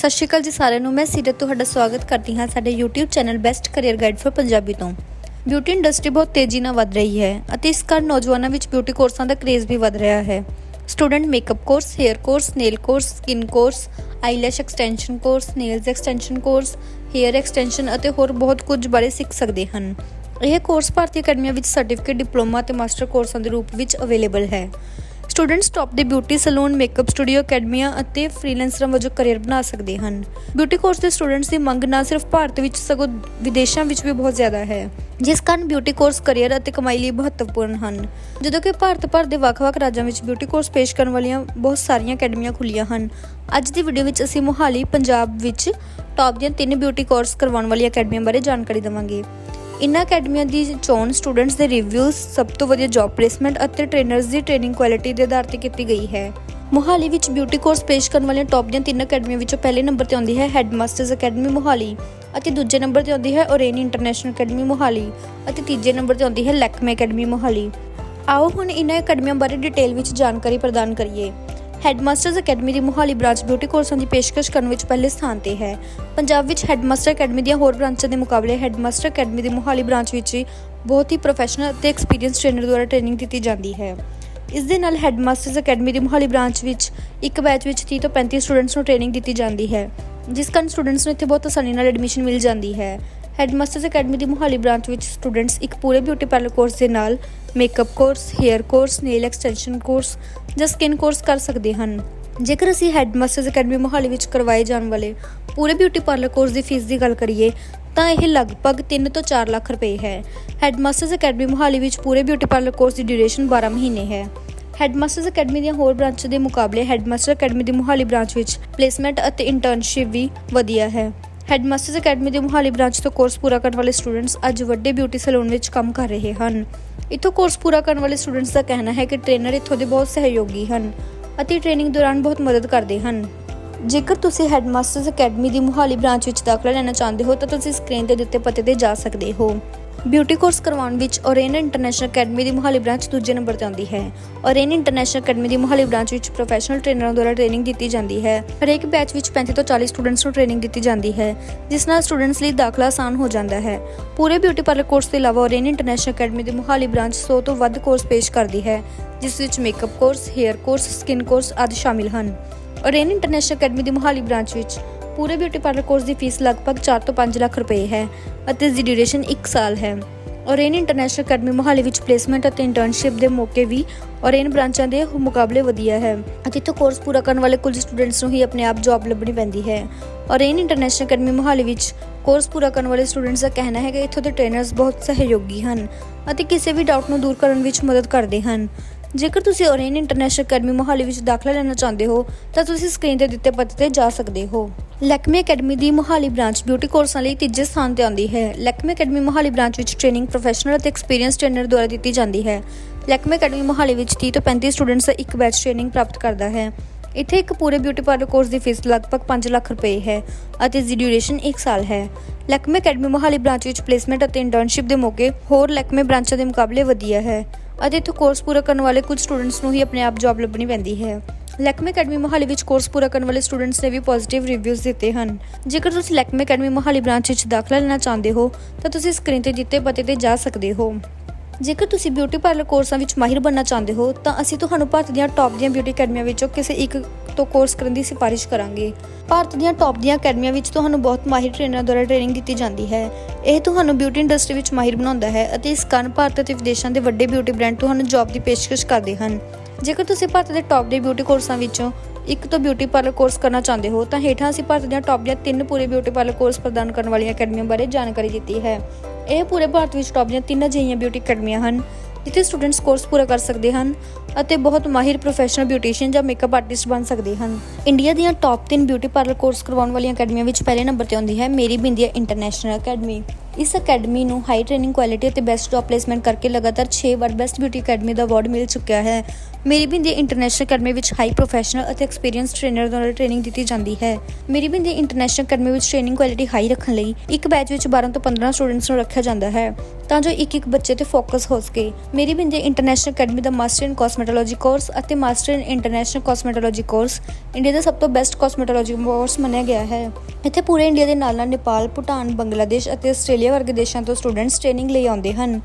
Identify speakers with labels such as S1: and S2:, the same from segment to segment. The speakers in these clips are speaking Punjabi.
S1: ਸਤਿ ਸ਼੍ਰੀ ਅਕਾਲ ਜੀ ਸਾਰਿਆਂ ਨੂੰ। ਮੈਂ ਸੀਰਤ ਤੁਹਾਡਾ ਸਵਾਗਤ ਕਰਦੀ ਹਾਂ ਸਾਡੇ YouTube channel best career guide for Punjabi ਤੋਂ। ਬਿਊਟੀ ਇੰਡਸਟਰੀ ਬਹੁਤ ਤੇਜ਼ੀ ਨਾਲ ਵੱਧ ਰਹੀ ਹੈ ਅਤੇ ਇਸ ਕਾਰਨ ਨੌਜਵਾਨਾਂ ਵਿੱਚ ਬਿਊਟੀ ਕੋਰਸਾਂ ਦਾ ਕਰੇਜ਼ ਵੀ ਵੱਧ ਰਿਹਾ ਹੈ। Student makeup course hair course nail course skin course eyelash extension course nails extension course hair extension ਅਤੇ ਹੋਰ ਬਹੁਤ ਕੁਝ ਬਾਰੇ ਸਿੱਖ ਸਕਦੇ ਹਨ। ਇਹ ਕੋਰਸ ਭਾਰਤੀ ਅਕੈਡਮੀਆਂ ਵਿੱਚ ਸਰਟੀਫਿਕੇਟ ਡਿਪਲੋਮਾ ਅਤੇ ਮਾਸਟਰ ਕੋਰਸਾਂ ਦੇ ਰੂਪ ਵਿੱਚ ਅਵੇਲੇਬਲ ਹੈ। ਸਟੂਡੈਂਟਸ ਟੌਪ ਦੇ ਬਿਊਟੀ ਸਲੂਨ, ਮੇਕਅਪ ਸਟੂਡੀਓ, ਅਕੈਡਮੀਆਂ ਅਤੇ ਫ੍ਰੀਲੈਂਸਰਾਂ ਵਜੋਂ ਕੈਰੀਅਰ ਬਣਾ ਸਕਦੇ ਹਨ। ਬਿਊਟੀ ਕੋਰਸ ਦੇ ਸਟੂਡੈਂਟਸ ਦੀ ਮੰਗ ਨਾ ਸਿਰਫ ਭਾਰਤ ਵਿੱਚ, ਸਗੋਂ ਵਿਦੇਸ਼ਾਂ ਵਿੱਚ ਵੀ ਬਹੁਤ ਜ਼ਿਆਦਾ ਹੈ। ਜਿਸ ਕਾਰਨ ਬਿਊਟੀ ਕੋਰਸ ਕੈਰੀਅਰ ਅਤੇ ਕਮਾਈ ਲਈ ਮਹੱਤਵਪੂਰਨ ਹਨ। ਜਦੋਂ ਕਿ ਭਾਰਤ ਭਰ ਦੇ ਵੱਖ-ਵੱਖ ਰਾਜਾਂ ਵਿੱਚ ਬਿਊਟੀ ਕੋਰਸ ਪੇਸ਼ ਕਰਨ ਵਾਲੀਆਂ ਬਹੁਤ ਸਾਰੀਆਂ ਅਕੈਡਮੀਆਂ ਖੁੱਲੀਆਂ ਹਨ। ਅੱਜ ਦੀ ਵੀਡੀਓ ਵਿੱਚ ਅਸੀਂ ਮੋਹਾਲੀ, ਪੰਜਾਬ ਵਿੱਚ ਟੌਪ ਦੀਆਂ ਤਿੰਨ ਬਿਊਟੀ ਕੋਰਸ ਕਰਵਾਉਣ ਵਾਲੀਆਂ ਅਕੈਡਮੀਆਂ ਬਾਰੇ ਜਾਣਕਾਰੀ ਦੇਵਾਂਗੇ। ਇਨ੍ਹਾਂ ਅਕੈਡਮੀਆਂ ਦੀ ਚੋਣ ਸਟੂਡੈਂਟਸ ਦੇ ਰਿਵਿਊਜ਼ ਸਭ ਤੋਂ ਵਧੀਆ ਜੌਬ ਪਲੇਸਮੈਂਟ ਅਤੇ ਟ੍ਰੇਨਰਸ ਦੀ ਟ੍ਰੇਨਿੰਗ ਕੁਆਲਿਟੀ ਦੇ ਆਧਾਰ ਤੇ ਕੀਤੀ ਗਈ ਹੈ। ਮੋਹਾਲੀ ਵਿੱਚ ਬਿਊਟੀ ਕੋਰਸ ਪੇਸ਼ ਕਰਨ ਵਾਲੀਆਂ ਟੌਪ ਦੀਆਂ ਤਿੰਨ ਅਕੈਡਮੀਆਂ ਵਿੱਚੋਂ ਪਹਿਲੇ ਨੰਬਰ ਤੇ ਆਉਂਦੀ ਹੈ ਹੈਡਮਾਸਟਰਸ ਅਕੈਡਮੀ ਮੋਹਾਲੀ ਅਤੇ ਦੂਜੇ ਨੰਬਰ ਤੇ ਆਉਂਦੀ ਹੈ ਓਰੇਨ ਇੰਟਰਨੈਸ਼ਨਲ ਅਕੈਡਮੀ ਮੋਹਾਲੀ ਅਤੇ ਤੀਜੇ ਨੰਬਰ ਤੇ ਆਉਂਦੀ ਹੈ ਲੈਕਮੇ ਅਕੈਡਮੀ ਮੋਹਾਲੀ। ਆਓ ਹੁਣ ਇਨ੍ਹਾਂ ਅਕੈਡਮੀਆਂ ਬਾਰੇ ਡਿਟੇਲ ਵਿੱਚ ਜਾਣਕਾਰੀ ਪ੍ਰਦਾਨ ਕਰੀਏ। ਹੈਡਮਾਸਟਰਸ ਅਕੈਡਮੀ ਦੀ ਮੋਹਾਲੀ ਬ੍ਰਾਂਚ ਬਿਊਟੀ ਕੋਰਸਾਂ ਦੀ ਪੇਸ਼ਕਸ਼ ਕਰਨ ਵਿੱਚ ਪਹਿਲੇ ਸਥਾਨ ਤੇ ਹੈ। ਪੰਜਾਬ ਵਿੱਚ ਹੈਡਮਾਸਟਰ ਅਕੈਡਮੀ ਦੀਆਂ ਹੋਰ ਬ੍ਰਾਂਚਾਂ ਦੇ ਮੁਕਾਬਲੇ ਹੈਡਮਾਸਟਰ ਅਕੈਡਮੀ ਦੀ ਮੋਹਾਲੀ ਬ੍ਰਾਂਚ ਵਿੱਚ ਹੀ ਬਹੁਤ ਹੀ ਪ੍ਰੋਫੈਸ਼ਨਲ ਅਤੇ ਐਕਸਪੀਰੀਅੰਸ ਟ੍ਰੇਨਰ ਦੁਆਰਾ ਟ੍ਰੇਨਿੰਗ ਦਿੱਤੀ ਜਾਂਦੀ ਹੈ। ਇਸ ਦੇ ਨਾਲ ਹੈਡਮਾਸਟਰਸ ਅਕੈਡਮੀ ਦੀ ਮੋਹਾਲੀ ਬ੍ਰਾਂਚ ਵਿੱਚ ਇੱਕ ਬੈਚ ਵਿੱਚ 30 ਤੋਂ 35 ਸਟੂਡੈਂਟਸ ਨੂੰ ਟ੍ਰੇਨਿੰਗ ਦਿੱਤੀ ਜਾਂਦੀ ਹੈ, ਜਿਸ ਕਾਰਨ ਸਟੂਡੈਂਟਸ ਨੂੰ ਇੱਥੇ ਬਹੁਤ ਆਸਾਨੀ ਨਾਲ ਐਡਮਿਸ਼ਨ ਮਿਲ ਜਾਂਦੀ ਹੈ। ਹੈਡਮਾਸਟਰਸ ਅਕੈਡਮੀ ਦੀ ਮੋਹਾਲੀ ਬ੍ਰਾਂਚ ਵਿੱਚ ਸਟੂਡੈਂਟਸ ਇੱਕ ਪੂਰੇ ਬਿਊਟੀ ਪਾਰਲਰ ਕੋਰਸ ਦੇ ਨਾਲ makeup course hair course nail extension course ਜਾਂ ਸਕਿਨ ਕੋਰਸ ਕਰ ਸਕਦੇ ਹਨ। ਜੇਕਰ ਅਸੀਂ ਹੈਡਮਾਸਟਰਸ ਅਕੈਡਮੀ ਮੋਹਾਲੀ ਵਿੱਚ ਕਰਵਾਏ ਜਾਣ ਵਾਲੇ ਪੂਰੇ ਬਿਊਟੀ ਪਾਰਲਰ ਕੋਰਸ ਦੀ ਫੀਸ ਦੀ ਗੱਲ ਕਰੀਏ, ਤਾਂ ਇਹ ਲਗਭਗ 3 ਤੋਂ 4 ਲੱਖ ਰੁਪਏ ਹੈ। ਹੈਡਮਾਸਟਰਸ ਅਕੈਡਮੀ ਮੋਹਾਲੀ ਵਿੱਚ ਪੂਰੇ ਬਿਊਟੀ ਪਾਰਲਰ ਕੋਰਸ ਦੀ ਡਿਊਰੇਸ਼ਨ 12 ਮਹੀਨੇ ਹੈ। ਹੈਡਮਾਸਟਰਸ ਅਕੈਡਮੀ ਦੀਆਂ ਹੋਰ ਬ੍ਰਾਂਚਾਂ ਦੇ ਮੁਕਾਬਲੇ ਹੈਡਮਾਸਟਰ ਅਕੈਡਮੀ ਦੀ ਮੋਹਾਲੀ ਬ੍ਰਾਂਚ ਵਿੱਚ ਪਲੇਸਮੈਂਟ ਅਤੇ ਇੰਟਰਨਸ਼ਿਪ ਵੀ ਵਧੀਆ ਹੈ। ਹੈਡਮਾਸਟਰਸ ਅਕੈਡਮੀ ਦੇ ਮੋਹਾਲੀ ਬ੍ਰਾਂਚ ਤੋਂ ਕੋਰਸ ਪੂਰਾ ਕਰਨ ਵਾਲੇ ਸਟੂਡੈਂਟਸ ਅੱਜ ਵੱਡੇ ਬਿਊਟੀ ਸੈਲੂਨ ਵਿੱਚ ਕੰਮ ਕਰ ਰਹੇ ਹਨ। ਇੱਥੋਂ ਕੋਰਸ ਪੂਰਾ ਕਰਨ ਵਾਲੇ ਸਟੂਡੈਂਟਸ ਦਾ ਕਹਿਣਾ ਹੈ ਕਿ ਟ੍ਰੇਨਰ ਇੱਥੋਂ ਦੇ ਬਹੁਤ ਸਹਿਯੋਗੀ ਹਨ ਅਤੇ ਟ੍ਰੇਨਿੰਗ ਦੌਰਾਨ ਬਹੁਤ ਮਦਦ ਕਰਦੇ ਹਨ। ਜੇਕਰ ਤੁਸੀਂ ਹੈਡਮਾਸਟਰਸ ਅਕੈਡਮੀ ਦੀ ਮੋਹਾਲੀ ਬ੍ਰਾਂਚ ਵਿੱਚ ਦਾਖਲਾ ਲੈਣਾ ਚਾਹੁੰਦੇ ਹੋ ਤਾਂ ਤੁਸੀਂ ਸਕਰੀਨ ਤੇ ਦਿੱਤੇ ਪਤੇ ਤੇ ਜਾ ਸਕਦੇ ਹੋ। ਬਿਊਟੀ ਕੋਰਸ ਕਰਵਾਉਣ ਵਿੱਚ ਓਰੇਨ ਇੰਟਰਨੈਸ਼ਨਲ ਅਕੈਡਮੀ ਦੀ ਮੋਹਾਲੀ ਬ੍ਰਾਂਚ ਦੂਜੇ ਨੰਬਰ ਤੇ ਆਉਂਦੀ ਹੈ। ਔਰੇਨ ਇੰਟਰਨੈਸ਼ਨਲ ਅਕੈਡਮੀ ਦੀ ਮੋਹਾਲੀ ਬ੍ਰਾਂਚ ਵਿੱਚ ਪ੍ਰੋਫੈਸ਼ਨਲ ਟ੍ਰੇਨਰਾਂ ਦੁਆਰਾ ਟ੍ਰੇਨਿੰਗ ਦਿੱਤੀ ਜਾਂਦੀ ਹੈ। ਹਰੇਕ ਬੈਚ ਵਿੱਚ 35 ਤੋਂ 40 ਸਟੂਡੈਂਟਸ ਨੂੰ ਟ੍ਰੇਨਿੰਗ ਦਿੱਤੀ ਜਾਂਦੀ ਹੈ, ਜਿਸ ਨਾਲ ਸਟੂਡੈਂਟਸ ਲਈ ਦਾਖਲਾ ਆਸਾਨ ਹੋ ਜਾਂਦਾ ਹੈ। ਪੂਰੇ ਬਿਊਟੀ ਪਾਰਲਰ ਕੋਰਸ ਤੋਂ ਇਲਾਵਾ ਓਰੇਨ ਇੰਟਰਨੈਸ਼ਨਲ ਅਕੈਡਮੀ ਦੀ ਮੋਹਾਲੀ ਬ੍ਰਾਂਚ 100 ਤੋਂ ਵੱਧ ਕੋਰਸ ਪੇਸ਼ ਕਰਦੀ ਹੈ, ਜਿਸ ਵਿੱਚ makeup course hair course skin course ਆਦਿ ਸ਼ਾਮਿਲ ਹਨ। ਓਰੇਨ ਇੰਟਰਨੈਸ਼ਨਲ ਅਕੈਡਮੀ ਦੀ ਮੋਹਾਲੀ ਬ੍ਰਾਂਚ ਵਿੱਚ ਪੂਰੇ ਬਿਊਟੀ ਪਾਰਲਰ ਕੋਰਸ ਦੀ ਫੀਸ ਲਗਭਗ 4 ਤੋਂ 5 ਲੱਖ ਰੁਪਏ ਹੈ ਅਤੇ ਇਸ ਦੀ ਡਿਊਰੇਸ਼ਨ 1 ਸਾਲ ਹੈ। ਓਰੇਨ ਇੰਟਰਨੈਸ਼ਨਲ ਅਕੈਡਮੀ ਮੋਹਾਲੀ ਵਿੱਚ ਪਲੇਸਮੈਂਟ ਅਤੇ ਇੰਟਰਨਸ਼ਿਪ ਦੇ ਮੌਕੇ ਵੀ ਓਰੇਨ ਬ੍ਰਾਂਚਾਂ ਦੇ ਮੁਕਾਬਲੇ ਵਧੀਆ ਹੈ ਅਤੇ ਇੱਥੋਂ ਕੋਰਸ ਪੂਰਾ ਕਰਨ ਵਾਲੇ ਕੁਝ ਸਟੂਡੈਂਟਸ ਨੂੰ ਹੀ ਆਪਣੇ ਆਪ ਜੌਬ ਲੱਭਣੀ ਪੈਂਦੀ ਹੈ। ਓਰੇਨ ਇੰਟਰਨੈਸ਼ਨਲ ਅਕੈਡਮੀ ਮੋਹਾਲੀ ਵਿੱਚ ਕੋਰਸ ਪੂਰਾ ਕਰਨ ਵਾਲੇ ਸਟੂਡੈਂਟਸ ਦਾ ਕਹਿਣਾ ਹੈ ਕਿ ਇੱਥੋਂ ਦੇ ਟ੍ਰੇਨਰਸ ਬਹੁਤ ਸਹਿਯੋਗੀ ਹਨ ਅਤੇ ਕਿਸੇ ਵੀ ਡਾਊਟ ਨੂੰ ਦੂਰ ਕਰਨ ਵਿੱਚ ਮਦਦ ਕਰਦੇ ਹਨ। ਜੇਕਰ ਤੁਸੀਂ ਓਰੇਨ ਇੰਟਰਨੈਸ਼ਨਲ ਅਕੈਡਮੀ ਮੋਹਾਲੀ ਵਿੱਚ ਦਾਖਲਾ ਲੈਣਾ ਚਾਹੁੰਦੇ ਹੋ, ਤਾਂ ਤੁਸੀਂ ਸਕਰੀਨ ਤੇ ਦਿੱਤੇ ਪਤੇ ਤੇ ਜਾ ਸਕਦੇ ਹੋ। ਲੈਕਮੇ ਅਕੈਡਮੀ ਦੀ ਮੋਹਾਲੀ ਬ੍ਰਾਂਚ ਬਿਊਟੀ ਕੋਰਸਾਂ ਲਈ ਤੀਜੇ ਸਥਾਨ ਤੇ ਆਉਂਦੀ ਹੈ। ਲੈਕਮੇ ਅਕੈਡਮੀ ਮੋਹਾਲੀ ਬ੍ਰਾਂਚ ਵਿੱਚ ਟ੍ਰੇਨਿੰਗ ਪ੍ਰੋਫੈਸ਼ਨਲ ਅਤੇ ਐਕਸਪੀਰੀਅੰਸ ਟ੍ਰੇਨਰ ਦੁਆਰਾ ਦਿੱਤੀ ਜਾਂਦੀ ਹੈ। ਲੈਕਮੇ ਅਕੈਡਮੀ ਮੋਹਾਲੀ ਵਿੱਚ 30 ਤੋਂ 35 ਸਟੂਡੈਂਟਸ ਦਾ ਇੱਕ ਬੈਚ ਟ੍ਰੇਨਿੰਗ ਪ੍ਰਾਪਤ ਕਰਦਾ ਹੈ। ਇੱਥੇ ਇੱਕ ਪੂਰੇ ਬਿਊਟੀ ਪਾਰਲਰ ਕੋਰਸ ਦੀ ਫੀਸ ਲਗਭਗ 5 ਲੱਖ ਰੁਪਏ ਹੈ ਅਤੇ ਇਸ ਦੀ ਡਿਊਰੇਸ਼ਨ 1 ਸਾਲ ਹੈ। ਲੈਕਮੇ ਅਕੈਡਮੀ ਮੋਹਾਲੀ ਬ੍ਰਾਂਚ ਵਿੱਚ ਪਲੇਸਮੈਂਟ ਅਤੇ ਇੰਟਰਨਸ਼ਿਪ ਦੇ ਮੌਕੇ ਹੋਰ ਲੈਕਮੇ ਬ੍ਰਾਂਚਾਂ ਦੇ ਮੁਕਾਬਲੇ ਵਧੀਆ ਹੈ। ਅਤੇ ਇੱਥੇ ਕੋਰਸ ਪੂਰਾ ਕਰਨ ਵਾਲੇ ਕੁਝ ਸਟੂਡੈਂਟਸ ਨੂੰ ਹੀ ਆਪਣੇ ਆਪ ਜੌਬ ਲੱਭਣੀ ਪੈਂਦੀ ਹੈ। ਲੈਕਮੇ ਅਕੈਡਮੀ ਮੋਹਾਲੀ ਵਿੱਚ ਕੋਰਸ ਪੂਰਾ ਕਰਨ ਵਾਲੇ ਸਟੂਡੈਂਟਸ ਨੇ ਵੀ ਪੋਜ਼ਿਟਿਵ ਰਿਵਿਊਜ਼ ਦਿੱਤੇ ਹਨ। ਜੇਕਰ ਤੁਸੀਂ ਲੈਕਮੇ ਅਕੈਡਮੀ ਮੋਹਾਲੀ ਬ੍ਰਾਂਚ ਵਿੱਚ ਦਾਖਲਾ ਲੈਣਾ ਚਾਹੁੰਦੇ ਹੋ, ਤਾਂ ਤੁਸੀਂ ਸਕਰੀਨ ਤੇ ਦਿੱਤੇ ਪਤੇ ਤੇ ਜਾ ਸਕਦੇ ਹੋ। ਜੇਕਰ ਤੁਸੀਂ ਬਿਊਟੀ ਪਾਰਲਰ ਕੋਰਸਾਂ ਵਿੱਚ ਮਾਹਿਰ ਬਣਨਾ ਚਾਹੁੰਦੇ ਹੋ, ਤਾਂ ਅਸੀਂ ਤੁਹਾਨੂੰ ਭਾਰਤ ਦੀਆਂ ਟੌਪ ਦੀਆਂ ਬਿਊਟੀ ਅਕੈਡਮੀਆਂ ਵਿੱਚੋਂ ਕਿਸੇ ਇੱਕ ਤੋਂ ਕੋਰਸ ਕਰਨ ਦੀ ਸਿਫਾਰਿਸ਼ ਕਰਾਂਗੇ। ਭਾਰਤ ਦੀਆਂ ਟੌਪ ਦੀਆਂ ਅਕੈਡਮੀਆਂ ਵਿੱਚ ਤੁਹਾਨੂੰ ਬਹੁਤ ਮਾਹਿਰ ਟ੍ਰੇਨਰਾਂ ਦੁਆਰਾ ਟ੍ਰੇਨਿੰਗ ਦਿੱਤੀ ਜਾਂਦੀ ਹੈ। ਇਹ ਤੁਹਾਨੂੰ ਬਿਊਟੀ ਇੰਡਸਟਰੀ ਵਿੱਚ ਮਾਹਿਰ ਬਣਾਉਂਦਾ ਹੈ ਅਤੇ ਇਸ ਕਾਰਨ ਭਾਰਤ ਅਤੇ ਵਿਦੇਸ਼ਾਂ ਦੇ ਵੱਡੇ ਬਿਊਟੀ ਬ੍ਰਾਂਡ ਤੁਹਾਨੂੰ ਜੌਬ ਦੀ ਪੇਸ਼ਕਸ਼ ਕਰਦੇ ਹਨ। ਜੇਕਰ ਤੁਸੀਂ ਭਾਰਤ ਦੇ ਟੌਪ ਦੇ ਬਿਊਟੀ ਕੋਰਸਾਂ ਵਿੱਚੋਂ ਇੱਕ ਤੋਂ ਬਿਊਟੀ ਪਾਰਲਰ ਕੋਰਸ ਕਰਨਾ ਚਾਹੁੰਦੇ ਹੋ, ਤਾਂ ਹੇਠਾਂ ਅਸੀਂ ਭਾਰਤ ਦੀਆਂ ਟੌਪ ਦੀਆਂ ਤਿੰਨ ਪੂਰੇ ਬਿਊਟੀ ਪਾਰਲਰ ਕੋਰਸ ਪ੍ਰਦਾਨ ਕਰਨ ਵਾਲੀਆਂ ਅਕੈਡਮੀਆਂ ਬਾਰੇ ਜਾਣਕਾਰੀ ਦਿੱਤੀ ਹੈ। ਇਹ ਪੂਰੇ ਭਾਰਤ ਵਿੱਚ ਟੌਪ ਦੀਆਂ ਤਿੰਨ ਅਜਿਹੀਆਂ ਬਿਊਟੀ ਅਕੈਡਮੀਆਂ ਹਨ, ਜਿੱਥੇ ਸਟੂਡੈਂਟਸ ਕੋਰਸ ਪੂਰਾ ਕਰ ਸਕਦੇ ਹਨ। ਅਤੇ ਬਹੁਤ ਮਾਹਿਰ ਪ੍ਰੋਫੈਸ਼ਨਲ ਬਿਊਟੀਸ਼ੀਅਨ ਜਾਂ ਮੇਕਅਪ ਆਰਟਿਸਟ ਬਣ ਸਕਦੇ ਹਨ। ਇੰਡੀਆ ਦੀਆਂ ਟੌਪ 3 ਬਿਊਟੀ ਪਾਰਲਰ ਕੋਰਸ ਕਰਵਾਉਣ ਵਾਲੀਆਂ ਅਕੈਡਮੀਆਂ ਵਿੱਚ ਪਹਿਲੇ ਨੰਬਰ ਤੇ ਆਉਂਦੀ ਹੈ ਮੇਰੀ ਬਿੰਦੀਆ ਇੰਟਰਨੈਸ਼ਨਲ ਅਕੈਡਮੀ ਇਸ ਅਕੈਡਮੀ ਨੂੰ ਹਾਈ ਟ੍ਰੇਨਿੰਗ ਕੁਆਲਿਟੀ ਅਤੇ ਬੈਸਟ ਜੌਬ ਪਲੇਸਮੈਂਟ ਕਰਕੇ ਲਗਾਤਾਰ 6 ਵਾਰ ਬੈਸਟ ਬਿਊਟੀ ਅਕੈਡਮੀ ਦਾ ਅਵਾਰਡ ਮਿਲ ਚੁੱਕਿਆ ਹੈ। ਮੇਰੀ ਬਿੰਦੀ ਇੰਟਰਨੈਸ਼ਨਲ ਅਕੈਡਮੀ ਵਿੱਚ ਹਾਈ ਪ੍ਰੋਫੈਸ਼ਨਲ ਅਤੇ ਐਕਸਪੀਰੀਅੰਸ ਟ੍ਰੇਨਰ ਦੁਆਰਾ ਟ੍ਰੇਨਿੰਗ ਦਿੱਤੀ ਜਾਂਦੀ ਹੈ। ਮੇਰੀ ਬਿੰਦੀ ਇੰਟਰਨੈਸ਼ਨਲ ਅਕੈਡਮੀ ਵਿੱਚ ਟ੍ਰੇਨਿੰਗ ਕੁਆਲਿਟੀ ਹਾਈ ਰੱਖਣ ਲਈ ਇੱਕ ਬੈਚ ਵਿੱਚ 12 ਤੋਂ 15 ਸਟੂਡੈਂਟਸ ਨੂੰ ਰੱਖਿਆ ਜਾਂਦਾ ਹੈ। ਤਾਂ ਜੋ ਇੱਕ ਇੱਕ ਬੱਚੇ ਤੇ ਫੋਕਸ ਹੋ ਸਕੇ। ਮੇਰੀ ਬਿੰਦੀ ਇੰਟਰਨੈਸ਼ਨਲ ਅਕੈਡਮੀ ਦਾ ਮਾਸਟਰ ਇਨ ਕਾਸਮੈਟੋਲੋਜੀ ਕੋਰਸ ਅਤੇ master in international cosmetology course India ਦਾ ਸਭ ਤੋਂ ਬੈਸਟ ਕਾਸਮੈਟੋਲੋਜੀ ਕੋਰਸ ਮੰਨਿਆ ਗਿਆ ਹੈ। ਇੱਥੇ ਪੂਰੇ ਇੰਡੀਆ ਦੇ ਨਾਲ ਨਾਲ ਨੇਪਾਲ ਭੂਟਾਨ ਬੰਗਲਾਦੇਸ਼ ਅਤੇ ਆਸਟ੍ਰੇਲੀਆ ਵਰਗੇ ਦੇਸ਼ਾਂ ਤੋਂ ਸਟੂਡੈਂਟਸ ਟ੍ਰੇਨਿੰਗ ਲਈ ਆਉਂਦੇ ਹਨ।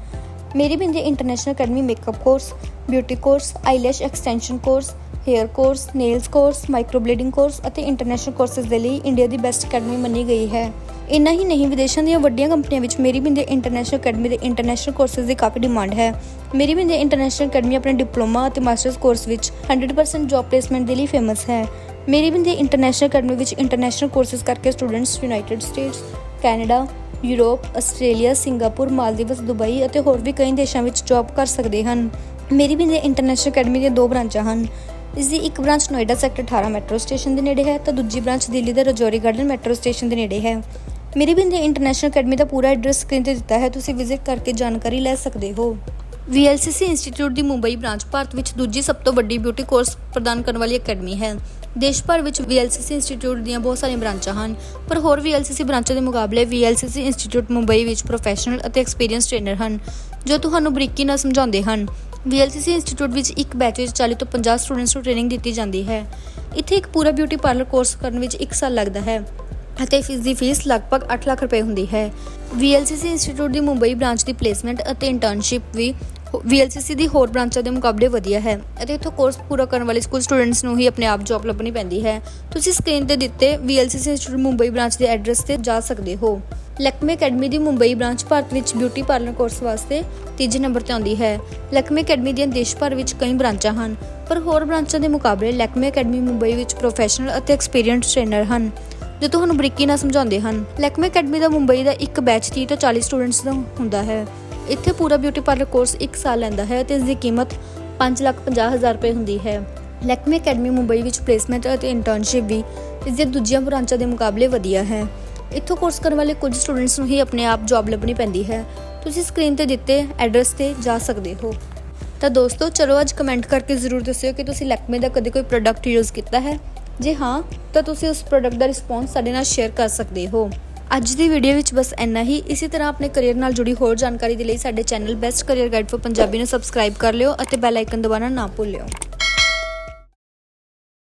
S1: Meri Bindi international academy makeup course beauty course eyelash extension course hair course nails course, microblading course ਅਤੇ ਇੰਟਰਨੈਸ਼ਨਲ ਕੋਰਸਸ ਦੇ ਲਈ ਇੰਡੀਆ ਦੀ ਬੈਸਟ ਅਕੈਡਮੀ ਮੰਨੀ ਗਈ ਹੈ। ਇੰਨਾ ਹੀ ਨਹੀਂ, ਵਿਦੇਸ਼ਾਂ ਦੀਆਂ ਵੱਡੀਆਂ ਕੰਪਨੀਆਂ ਵਿੱਚ ਮੇਰੀ ਬਿੰਦੇ ਇੰਟਰਨੈਸ਼ਨਲ ਅਕੈਡਮੀ ਦੇ ਇੰਟਰਨੈਸ਼ਨਲ ਕੋਰਸਸ ਦੀ ਕਾਫੀ ਡਿਮਾਂਡ ਹੈ। ਮੇਰੀ ਬਿੰਦੇ ਇੰਟਰਨੈਸ਼ਨਲ ਅਕੈਡਮੀ ਆਪਣੇ ਡਿਪਲੋਮਾ ਅਤੇ ਮਾਸਟਰਸ ਕੋਰਸ ਵਿੱਚ 100% ਜੌਬ ਪਲੇਸਮੈਂਟ ਦੇ ਲਈ ਫੇਮਸ ਹੈ। ਮੇਰੀ ਬਿੰਦੀ ਇੰਟਰਨੈਸ਼ਨਲ ਅਕੈਡਮੀ ਵਿੱਚ ਇੰਟਰਨੈਸ਼ਨਲ ਕੋਰਸਸ ਕਰਕੇ students United States, Canada, Europe, Australia, Singapore, Maldives, Dubai ਅਤੇ ਹੋਰ ਵੀ ਕਈ ਦੇਸ਼ਾਂ ਵਿੱਚ ਜੌਬ ਕਰ ਸਕਦੇ ਹਨ। ਮੇਰੀ ਬਿੰਦੇ ਇੰਟਰਨੈਸ਼ਨਲ ਅਕੈਡਮੀ ਦੀਆਂ ਦੋ ਬ੍ਰਾਂਚਾਂ ਹਨ। ਇਸ ਦੀ ਇੱਕ branch Noida sector 18 metro station ਦੇ ਨੇੜੇ ਹੈ ਤਾਂ ਦੂਜੀ ਬ੍ਰਾਂਚ ਦਿੱਲੀ ਦੇ ਰਜੌਰੀ ਗਾਰਡਨ ਮੈਟਰੋ ਸਟੇਸ਼ਨ ਦੇ ਨੇੜੇ ਹੈ। ਮੇਰੀ ਬਿੰਦੀ ਇੰਟਰਨੈਸ਼ਨਲ ਅਕੈਡਮੀ ਦਾ ਪੂਰਾ ਐਡਰੈਸ ਸਕਰੀਨ ਤੇ ਦਿੱਤਾ ਹੈ, ਤੁਸੀਂ ਵਿਜ਼ਿਟ ਕਰਕੇ ਜਾਣਕਾਰੀ ਲੈ ਸਕਦੇ ਹੋ। VLCC ਇੰਸਟੀਚਿਊਟ ਦੀ ਮੁੰਬਈ ਬ੍ਰਾਂਚ ਭਾਰਤ ਵਿੱਚ ਦੂਜੀ ਸਭ ਤੋਂ ਵੱਡੀ ਬਿਊਟੀ ਕੋਰਸ ਪ੍ਰਦਾਨ ਕਰਨ ਵਾਲੀ ਅਕੈਡਮੀ ਹੈ। ਦੇਸ਼ ਭਰ ਵਿੱਚ VLCC ਇੰਸਟੀਚਿਊਟ ਦੀਆਂ ਬਹੁਤ ਸਾਰੀਆਂ ਬ੍ਰਾਂਚਾਂ ਹਨ, ਪਰ ਹੋਰ VLCC ਬ੍ਰਾਂਚਾਂ ਦੇ ਮੁਕਾਬਲੇ VLCC ਇੰਸਟੀਚਿਊਟ ਮੁੰਬਈ ਵਿੱਚ ਪ੍ਰੋਫੈਸ਼ਨਲ ਅਤੇ ਐਕਸਪੀਰੀਅੰਸ ਟ੍ਰੇਨਰ ਹਨ, ਜੋ ਤੁਹਾਨੂੰ ਬਰੀਕੀ ਨਾਲ ਸਮਝਾਉਂਦੇ ਹਨ। VLCC ਇੰਸਟੀਚਿਊਟ ਵਿੱਚ ਇੱਕ ਬੈਚ ਵਿੱਚ 40 ਤੋਂ 50 ਸਟੂਡੈਂਟਸ ਨੂੰ ਟ੍ਰੇਨਿੰਗ ਦਿੱਤੀ ਜਾਂਦੀ ਹੈ। ਇੱਥੇ ਇੱਕ ਪੂਰਾ ਬਿਊਟੀ ਪਾਰਲਰ ਕੋਰਸ ਕਰਨ ਵਿੱਚ 1 ਸਾਲ ਲੱਗਦਾ ਹੈ ਅਤੇ ਫੀਸ ਦੀ ਫੀਸ ਲਗਭਗ 8 ਲੱਖ ਰੁਪਏ ਹੁੰਦੀ ਹੈ। VLCC ਇੰਸਟੀਚਿਊਟ ਦੀ ਮੁੰਬਈ ਬ੍ਰਾਂਚ ਦੀ ਪਲੇਸਮੈਂਟ ਅਤੇ ਇੰਟਰਨਸ਼ਿਪ ਵੀ VLCC ਦੀ ਹੋਰ ਬ੍ਰਾਂਚਾਂ ਦੇ ਮੁਕਾਬਲੇ ਵਧੀਆ ਹੈ ਅਤੇ ਇੱਥੋਂ ਕੋਰਸ ਪੂਰਾ ਕਰਨ ਵਾਲੇ ਸਕੂਲ ਸਟੂਡੈਂਟਸ ਨੂੰ ਹੀ ਆਪਣੇ ਆਪ ਜੌਬ ਲੱਭਣੀ ਪੈਂਦੀ ਹੈ। ਤੁਸੀਂ ਸਕਰੀਨ ਤੇ ਦਿੱਤੇ VLCC ਇੰਸਟੀਚਿਊਟ ਮੁੰਬਈ ਬ੍ਰਾਂਚ ਦੇ ਐਡਰੈਸ ਤੇ ਜਾ ਸਕਦੇ ਹੋ। ਲੈਕਮੇ ਅਕੈਡਮੀ ਦੀ ਮੁੰਬਈ ਬ੍ਰਾਂਚ ਭਾਰਤ ਵਿੱਚ ਬਿਊਟੀ ਪਾਰਲਰ ਕੋਰਸ ਵਾਸਤੇ ਤੀਜੇ ਨੰਬਰ ਤੇ ਆਉਂਦੀ ਹੈ। ਲਕਮੇ ਅਕੈਡਮੀ ਦੀਆਂ ਦੇਸ਼ ਭਰ ਵਿੱਚ ਕਈ ਬ੍ਰਾਂਚਾਂ ਹਨ, ਪਰ ਹੋਰ ਬ੍ਰਾਂਚਾਂ ਦੇ ਮੁਕਾਬਲੇ ਲੈਕਮੇ ਅਕੈਡਮੀ ਮੁੰਬਈ ਵਿੱਚ ਪ੍ਰੋਫੈਸ਼ਨਲ ਅਤੇ ਐਕਸਪੀਰੀਅੰਸਡ ਟ੍ਰੇਨਰ ਹਨ, ਜੋ ਤੁਹਾਨੂੰ ਬਰੀਕੀ ਨਾਲ ਸਮਝਾਉਂਦੇ ਹਨ। ਲੈਕਮੇ ਅਕੈਡਮੀ ਦਾ ਮੁੰਬਈ ਦਾ ਇੱਕ ਬੈਚ 30 ਤੋਂ 40 ਸਟੂਡੈਂਟਸ ਦਾ ਹੁੰਦਾ ਹੈ। ਇੱਥੇ ਪੂਰਾ ਬਿਊਟੀ ਪਾਰਲਰ ਕੋਰਸ 1 ਸਾਲ ਲੈਂਦਾ ਹੈ ਤੇ ਇਸ ਦੀ ਕੀਮਤ 550000 ਰੁਪਏ ਹੁੰਦੀ ਹੈ। ਲੈਕਮੇ ਅਕੈਡਮੀ ਮੁੰਬਈ ਵਿੱਚ ਪਲੇਸਮੈਂਟ ਅਤੇ ਇੰਟਰਨਸ਼ਿਪ ਵੀ ਇਸ ਦੇ ਦੂਜੀਆਂ ਬ੍ਰਾਂਚਾਂ ਦੇ ਮੁਕਾਬਲੇ ਵਧੀਆ ਹੈ। ਇੱਥੋਂ ਕੋਰਸ ਕਰਨ ਵਾਲੇ ਕੁਝ ਸਟੂਡੈਂਟਸ ਨੂੰ ਹੀ ਆਪਣੇ ਆਪ ਜੌਬ ਲੱਭਣੀ ਪੈਂਦੀ ਹੈ। ਤੁਸੀਂ ਸਕਰੀਨ ਤੇ ਦਿੱਤੇ ਐਡਰੈਸ ਤੇ ਜਾ ਸਕਦੇ ਹੋ। ਤਾਂ ਦੋਸਤੋ, ਚਲੋ ਅੱਜ ਕਮੈਂਟ ਕਰਕੇ ਜ਼ਰੂਰ ਦੱਸਿਓ ਕਿ ਤੁਸੀਂ ਲੈਕਮੇ ਦਾ ਕਦੇ ਕੋਈ ਪ੍ਰੋਡਕਟ ਯੂਜ਼ ਕੀਤਾ ਹੈ। ਜੇ ਹਾਂ, ਤਾਂ ਤੁਸੀਂ ਉਸ ਪ੍ਰੋਡਕਟ ਦਾ ਰਿਸਪੌਂਸ ਸਾਡੇ ਨਾਲ ਸ਼ੇਅਰ ਕਰ ਸਕਦੇ ਹੋ। ਅੱਜ ਦੀ ਵੀਡੀਓ ਵਿੱਚ ਬਸ ਇੰਨਾ ਹੀ। ਇਸੇ ਤਰ੍ਹਾਂ ਆਪਣੇ ਕੈਰੀਅਰ ਨਾਲ ਜੁੜੀ ਹੋਰ ਜਾਣਕਾਰੀ ਦੇ ਲਈ ਸਾਡੇ channel best career guide for Punjabi ਨੂੰ ਸਬਸਕ੍ਰਾਈਬ ਕਰ ਲਿਓ ਅਤੇ ਬੈਲ ਆਈਕਨ ਦਬਾਉਣਾ ਨਾ ਭੁੱਲਿਓ।